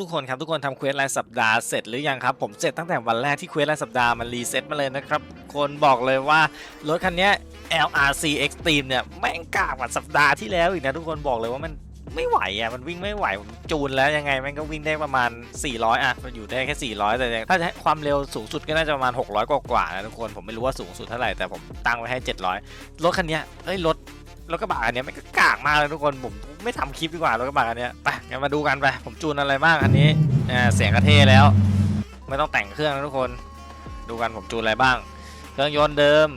ทุกๆคนครับทุกคนทำเควสรายสัปดาห์เสร็จหรือยังครับ ผมเสร็จตั้งแต่วันแรกที่เควสรายสัปดาห์มันรีเซ็ตมาเลยนะครับ คนบอกเลยว่ารถคันนี้ LRC Extreme เนี่ยแม่งกากกว่าสัปดาห์ที่แล้วอีกนะทุกคนบอกเลยว่ามันไม่ไหวอะมันวิ่งไม่ไหวผมจูนแล้วยังไงม่งก็วิ่งได้ประมาณ 400 อะมันอยู่ได้แค่ 400 แต่ถ้าจะให้ความเร็วสูงสุดก็น่าจะประมาณ 600 กว่าๆนะทุกคนผมไม่รู้ว่าสูงสุดเท่าไหร่แต่ผมตั้งไว้ให้ 700 รถคันนี้เอ้ยรถ รถกระบะอันเนี้ยมันก็กากมากเลยทุกคนผมไม่ทำคลิปดีกว่ารถกระบะอันเนี้ยไปงั้นมาดูกันไปผมจูนอะไรบ้างอันนี้อ่าเสียงกระเทแล้ว ไม่ต้องแต่งเครื่องนะทุกคน ดูกันผมจูนอะไรบ้าง เครื่องยนต์เดิม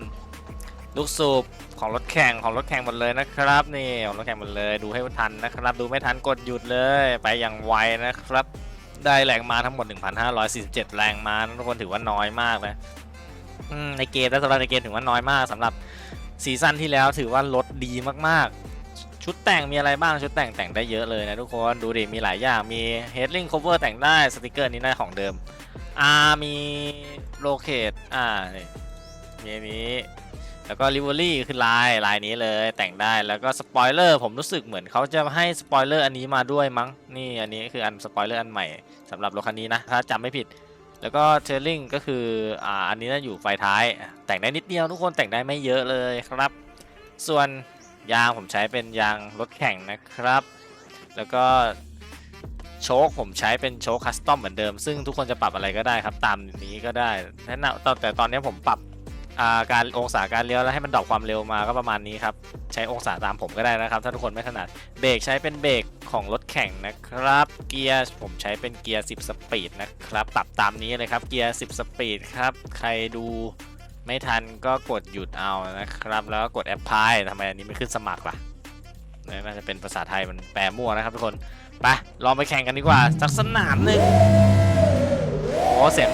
ลูกสูบของรถแข่งของรถแข่งหมดเลยนะครับนี่ของรถแข่งหมดเลยดูให้ทันนะครับ ดูไม่ทันกดหยุดเลย ไปอย่างไวนะครับ ได้แรงมาทั้งหมด 1,547 แรงมาทุกคนถือว่าน้อยมากนะในเกมและสำหรับในเกมถือว่าน้อยมากสำหรับ ซีซั่นที่แล้วถือว่าลดดีมากๆ ชุดแต่งมีอะไรบ้างชุดแต่งแต่งได้เยอะเลยนะทุกคนดูดิมีหลายอย่างมี headling cover แต่งได้สติกเกอร์นี้ได้ของเดิมอ่ามีโลเคตอ่านี่มีนนี้แล้วก็ลิเวอรี่คือลายลายนี้เลยแต่งได้แล้วก็สปอยเลอร์ผมรู้สึกเหมือนเขาจะให้สปอยเลอร์อันนี้มาด้วยมั้งนี่อันนี้คืออันสปอยเลอร์อันใหม่สำหรับรถคันนี้นะถ้าจำไม่ผิด แล้วก็เทลลิงก็คืออ่าอันนี้น่าอยู่ไฟท้าย แต่งได้นิดเดียวทุกคนแต่งได้ไม่เยอะเลยครับ ส่วนยางผมใช้เป็นยางรถแข่งนะครับ แล้วก็โชคผมใช้เป็นโชคคัสตอมเหมือนเดิม ซึ่งทุกคนจะปรับอะไรก็ได้ครับ ตามนี้ก็ได้แนะนำแต่แต่ตอนนี้ผมปรับ อ่าการองศาการเลี้ยวแล้วให้มันดรอปความเร็วมาก็ประมาณนี้ครับใช้องศาตามผมก็ได้นะครับ ถ้าทุกคนไม่ถนัดเบรกใช้เป็นเบรกของรถแข่งนะครับ เกียร์ผมใช้เป็นเกียร์ 10 สปีดนะครับปรับตามนี้เลยครับเกียร์ 10 สปีดครับใครดูไม่ทันก็กดหยุดเอานะครับ แล้วก็กดแอปพลายทำไมอันนี้ไม่ขึ้นสมัครล่ะน่าจะเป็นภาษาไทยมันแปลมั่วนะครับทุกคนไปลองไปแข่งกันดีกว่าสักสนามหนึ่งโอ้เสียง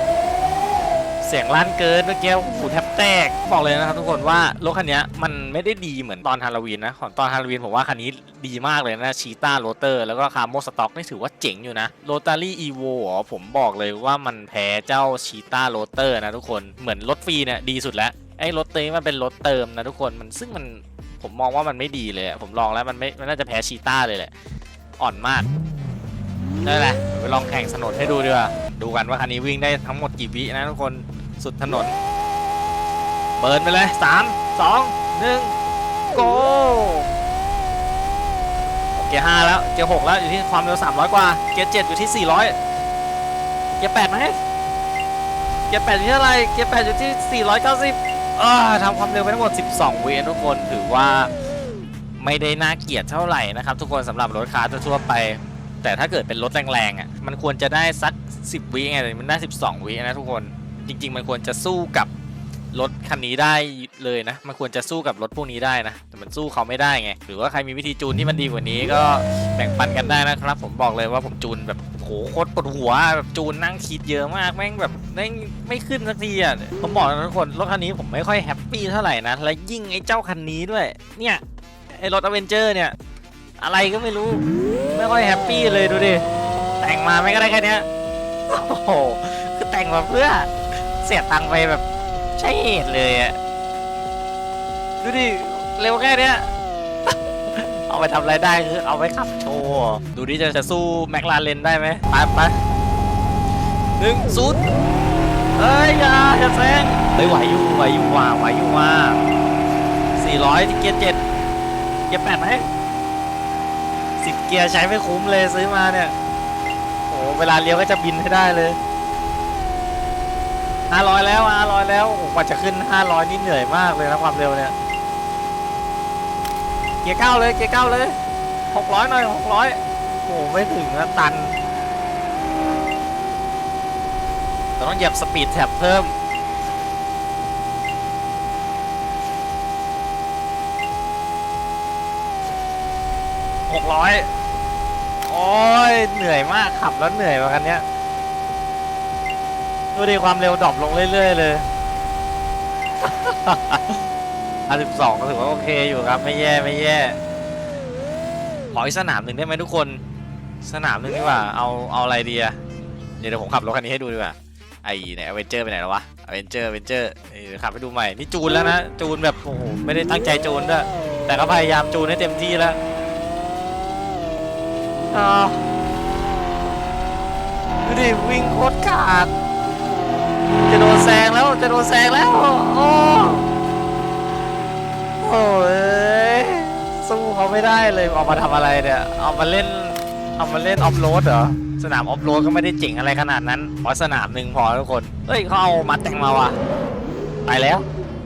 เสียงลั่นเกินเมื่อกี้หูแทบแตกบอกเลยนะครับทุกคนว่ารถคันนี้มันไม่ได้ดีเหมือนตอนฮาโลวีนนะของตอนฮาโลวีนผมว่าคันนี้ดีมากเลยนะชีต้าโรเตอร์แล้วก็คาร์โมสต็อกนี่ถือว่าเจ๋งอยู่นะโรตารี่อีโวผมบอกเลยว่ามันแพ้เจ้าชีต้าโรเตอร์นะทุกคนเหมือนรถฟรีเนี่ยดีสุดแล้วไอ้รถเตมันเป็นรถเติมนะทุกคนมันซึ่งมันผมมองว่ามันไม่ดีเลยผมลองแล้วมันไม่มันน่าจะแพ้ชีต้าเลยแหละอ่อนมากนั่นแหละไปลองแข่งถนนให้ดูดีกว่าดูกันว่าคันนี้วิ่งได้ทั้งหมดกี่วินะทุกคน สุดถนน เบิร์นไปเลยสามสองหนึ่งโกเกียร์ห้าแล้วเกียร์หกแล้วอยู่ที่ความเร็วสามร้อยกว่าเกียร์เจ็ดอยู่ที่สี่ร้อยเกียร์แปดไหมเกียร์แปดอยู่ที่เท่าไรเกียร์แปดอยู่ที่สี่ร้อยเก้าสิบอ่าทำความเร็วไปทั้งหมด 12วิทุกคนถือว่าไม่ได้น่าเกลียดเท่าไหร่นะครับ ทุกคนสำหรับรถคาร์ทั่วไป แต่ถ้าเกิดเป็นรถแรงๆอะมันควรจะได้สัก 10วิไงแต่มันได้ 12วินะทุกคน จริง ๆ มันควรจะสู้กับรถคันนี้ได้เลยนะ มันควรจะสู้กับรถพวกนี้ได้นะ แต่มันสู้เขาไม่ได้ไง หรือว่าใครมีวิธีจูนที่มันดีกว่านี้ก็แบ่งปันกันได้นะครับ ผมบอกเลยว่าผมจูนแบบโหโคตรปวดหัวแบบจูนนั่งคิดเยอะมากแม่งแบบแม่งไม่ขึ้นสักทีอะ ผมบอกนะทุกคนรถคันนี้ผมไม่ค่อยแฮปปี้เท่าไหร่นะ และยิ่งไอ้เจ้าคันนี้ด้วย เนี่ยไอ้รถอเวนเจอร์เนี่ย อะไรก็ไม่รู้ ไม่ค่อยแฮปปี้เลยดูดิ แต่งมาไม่ก็ได้แค่เนี้ยโอ้โห คือแต่งมาเพื่อ เสียตังค์ไปแบบใช่เหตุเลยอะดูดิ เร็วแค่เนี้ย เอาไปทำอะไรได้คือเอาไปขับโชว์อะดูดิจะจะสู้แมคลาเรนได้ไหมไปไปหนึ่งศูนย์เอ้ยอย่าอย่าแซงเฮ้ยไหวอยู่ไหวอยู่ว่าไหวอยู่ว่าสี่ร้อยที่เกียร์เจ็ดเกียร์แปดไหมสิบเกียร์ใช้ไม่คุ้มเลยซื้อมาเนี่ยโอ้เวลาเลี้ยวก็จะบินให้ได้เลย ห้าร้อยแล้วห้าร้อยแล้วโอ้โหกว่าจะขึ้นห้าร้อยนี่เหนื่อยมากเลยนะความเร็วเนี่ย เกียร์เก้าเลยเกียร์เก้าเลยหกร้อยหน่อยหกร้อยโอ้โหไม่ถึงนะตันเราต้องเหยียบสปีดแท็บเพิ่ม หกร้อยโอ้ยเหนื่อยมากขับแล้วเหนื่อยมากันเนี้ย ดูดิความเร็วดรอปลงเรื่อยๆเลยอะสิบสองก็ถือว่าโอเคอยู่ครับ ไม่แย่ไม่แย่ ขออีกสนามหนึ่งได้ไหมทุกคน สนามหนึ่งดีกว่า เอาเอาอะไรดีอะเดี๋ยวผมขับรถคันนี้ให้ดูดีกว่า ไอ้เนี่ยอเวนเจอร์ไปไหนแล้ววะอเวนเจอร์อเวนเจอร์ขับไปดูใหม่ นี่จูนแล้วนะ จูนแบบโอ้โหไม่ได้ตั้งใจจูนด้วย แต่ก็พยายามจูนให้เต็มที่แล้วอ่าดิวิ่งโคตรขาด จะโดนแซงแล้วจะโดนแซงแล้ว โอ้โอ้ยสู้เขาไม่ได้เลยเอามาทำอะไรเนี่ยเอามาเล่นเอามาเล่นออฟโรดเหรอสนามออฟโรดก็ไม่ได้เจ๋งอะไรขนาดนั้นขอสนามหนึ่งพอทุกคนเฮ้ยเขาเอามาแต่งมาว่ะไปแล้ว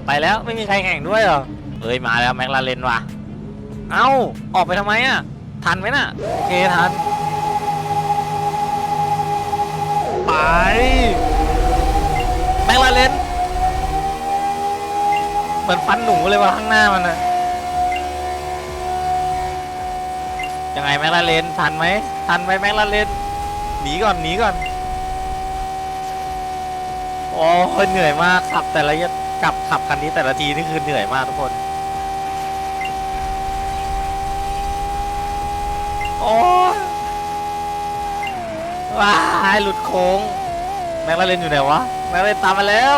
ไปแล้วไม่มีใครแข่งด้วยเหรอเฮ้ยมาแล้วแม็กลาเรนว่ะเอ้าออกไปทำไมอะทันไหมน่ะโอเคทันไป แม็กลาเรนเหมือนฟันหนูเลยว่ะข้างหน้ามันนะยังไงแม็กลาเรนทันไหมทันไหมแม็กลาเรนหนีก่อนหนีก่อนโอ้ยเหนื่อยมากขับแต่ละยกลับขับคันนี้แต่ละทีนี่คือเหนื่อยมากทุกคน โอ้ว้ายหลุดโค้ง แม็กลาเรนอยู่ไหนวะ ม็กลาเรนตามมาแล้ว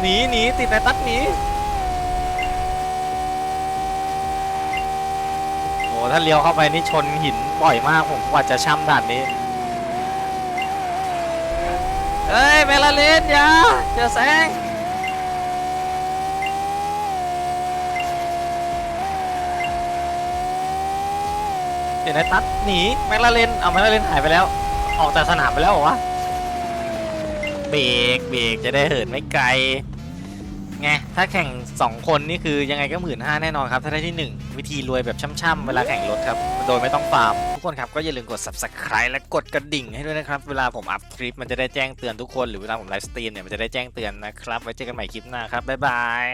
หนีหนีติดในตัดหนี โอ้ถ้าเลี้ยวเข้าไปนี่ชนหินบ่อยมากผมกว่าจะช่ำด่านนี้ เฮ้ยแม็กลาเรนอย่าอย่าแซงเดี๋ยวนะตัดหนีแม็กลาเรนเอาแม็กลาเรนหายไปแล้ว ออกจากสนามไปแล้วเหรอวะ เบรกเบรกจะได้เหินไม่ไกลไงถ้าแข่ง 2 คนนี่คือยังไงก็หมื่นห้าแน่นอนครับ ถ้าได้ที่ 1 วิธีรวยแบบช่ำๆเวลาแข่งรถครับ โดยไม่ต้องฟาร์ม ทุกคนครับ ก็อย่าลืมกด subscribe และกดกระดิ่งให้ด้วยนะครับ เวลาผมอัพคลิปมันจะได้แจ้งเตือนทุกคน หรือเวลาผมไลฟ์สตรีมเนี่ยมันจะได้แจ้งเตือนนะครับ ไว้เจอกันใหม่คลิปหน้าครับบ๊ายบาย